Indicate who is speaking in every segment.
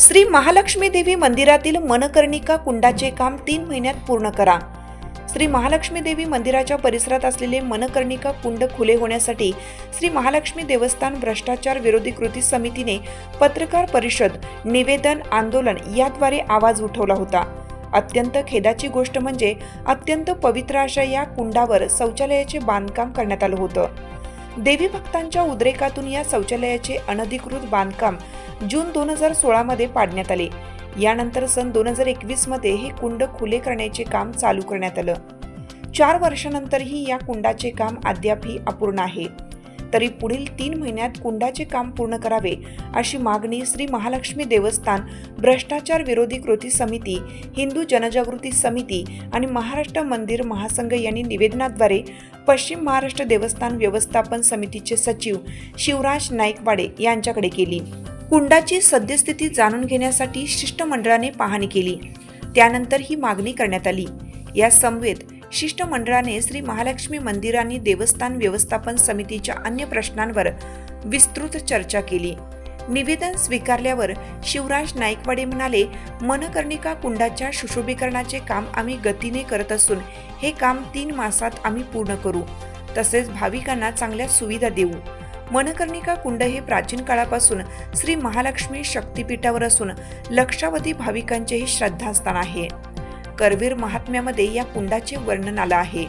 Speaker 1: श्री महालक्ष्मी देवी मंदिरातील मनकर्णिका कुंडाचे काम तीन महिन्यात पूर्ण करा. श्री महालक्ष्मी देवी मंदिराच्या परिसरात असलेले मनकर्णिका कुंड खुले होण्यासाठी श्री महालक्ष्मी देवस्थान भ्रष्टाचार विरोधी कृती समितीने पत्रकार परिषद निवेदन आंदोलन याद्वारे आवाज उठवला होता. अत्यंत खेदाची गोष्ट म्हणजे अत्यंत पवित्र अशा या कुंडावर शौचालयाचे बांधकाम करण्यात आलं होतं. देवी भक्तांच्या उद्रेकातून या शौचालयाचे अनधिकृत बांधकाम जून दोन हजार सोळामध्ये पाडण्यात आले. यानंतर सन दोन हजार एकवीसमध्ये हे कुंड खुले करण्याचे काम चालू करण्यात आलं. चार वर्षानंतरही या कुंडाचे काम अद्यापही अपूर्ण आहे. तरी पुढील तीन महिन्यात कुंडाचे काम पूर्ण करावे अशी मागणी श्री महालक्ष्मी देवस्थान भ्रष्टाचार विरोधी कृती समिती हिंदू जनजागृती समिती आणि महाराष्ट्र मंदिर महासंघ यांनी निवेदनाद्वारे पश्चिम महाराष्ट्र देवस्थान व्यवस्थापन समितीचे सचिव शिवराज नाईकवाडे यांच्याकडे केली. कुंडाची सद्यस्थिती जाणून घेण्यासाठी शिष्टमंडळाने पाहणी केली. त्यानंतर ही मागणी करण्यात आली. या समवेत शिष्टमंडळाने श्री महालक्ष्मी मंदिर आणि देवस्थान व्यवस्थापन समितीच्या अन्य प्रश्नांवर विस्तृत चर्चा केली. निवेदन स्वीकारल्यावर शिवराज नाईकवाडे म्हणाले मनकर्णिका कुंडाच्या सुशोभीकरणाचे काम आम्ही गतीने करत असून हे काम तीन मासात आम्ही पूर्ण करू. तसेच भाविकांना चांगल्या सुविधा देऊ. मनकर्णिका कुंड हे प्राचीन काळापासून श्री महालक्ष्मी शक्तिपीठावर असून लक्षावधी भाविकांचेही श्रद्धास्थान आहे. करवीर महात्म्यामध्ये या कुंडाचे वर्णन आलं आहे.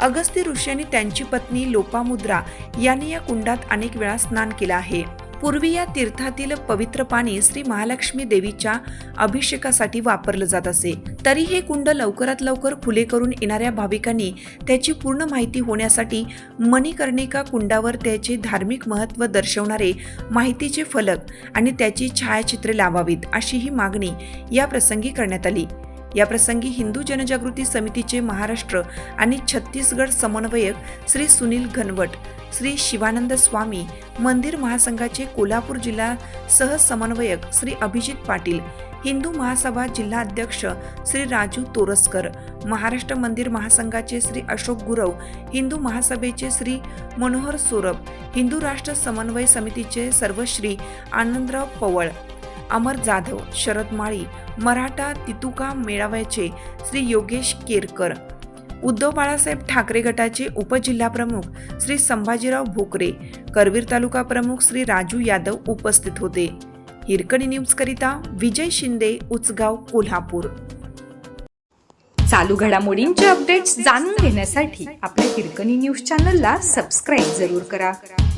Speaker 1: अगस्ती ऋषी आणि त्यांची पत्नी लोपामुद्रा यांनी या कुंडात अनेक वेळा स्नान केलं आहे. पूर्वी या तीर्थातील पवित्र पाणी श्री महालक्ष्मी देवीच्या अभिषेकासाठी वापरलं जात असे. तरी हे कुंड लवकरात लवकर खुले करून येणाऱ्या भाविकांनी त्याची पूर्ण माहिती होण्यासाठी मणिकर्णिका कुंडावर त्याचे धार्मिक महत्त्व दर्शवणारे माहितीचे फलक आणि त्याची छायाचित्रे लावावीत अशी ही मागणी या प्रसंगी करण्यात आली. याप्रसंगी हिंदू जनजागृती समितीचे महाराष्ट्र आणि छत्तीसगड समन्वयक श्री सुनील घनवट श्री शिवानंद स्वामी मंदिर महासंघाचे कोल्हापूर जिल्हा सहसमन्वयक श्री अभिजित पाटील हिंदू महासभा जिल्हा अध्यक्ष श्री राजू तोरसकर महाराष्ट्र मंदिर महासंघाचे श्री अशोक गुरव हिंदू महासभेचे श्री मनोहर सोरब हिंदू राष्ट्र समन्वय समितीचे सर्वश्री आनंदराव पवळ अमर जाधव शरद माळी मराठा तितुका मेळाव्याचे श्री योगेश केरकर. उद्धव बाळासाहेब ठाकरे गटाचे उपजिल्हाप्रमुख श्री संभाजीराव भोकरे करवीर तालुका प्रमुख श्री राजू यादव उपस्थित होते. हिरकणी न्यूजकरिता विजय शिंदे उचगाव कोल्हापूर.
Speaker 2: चालू घडामोडींचे अपडेट्स जाणून घेण्यासाठी आपल्या हिरकणी न्यूज चॅनलला सबस्क्राईब जरूर करा.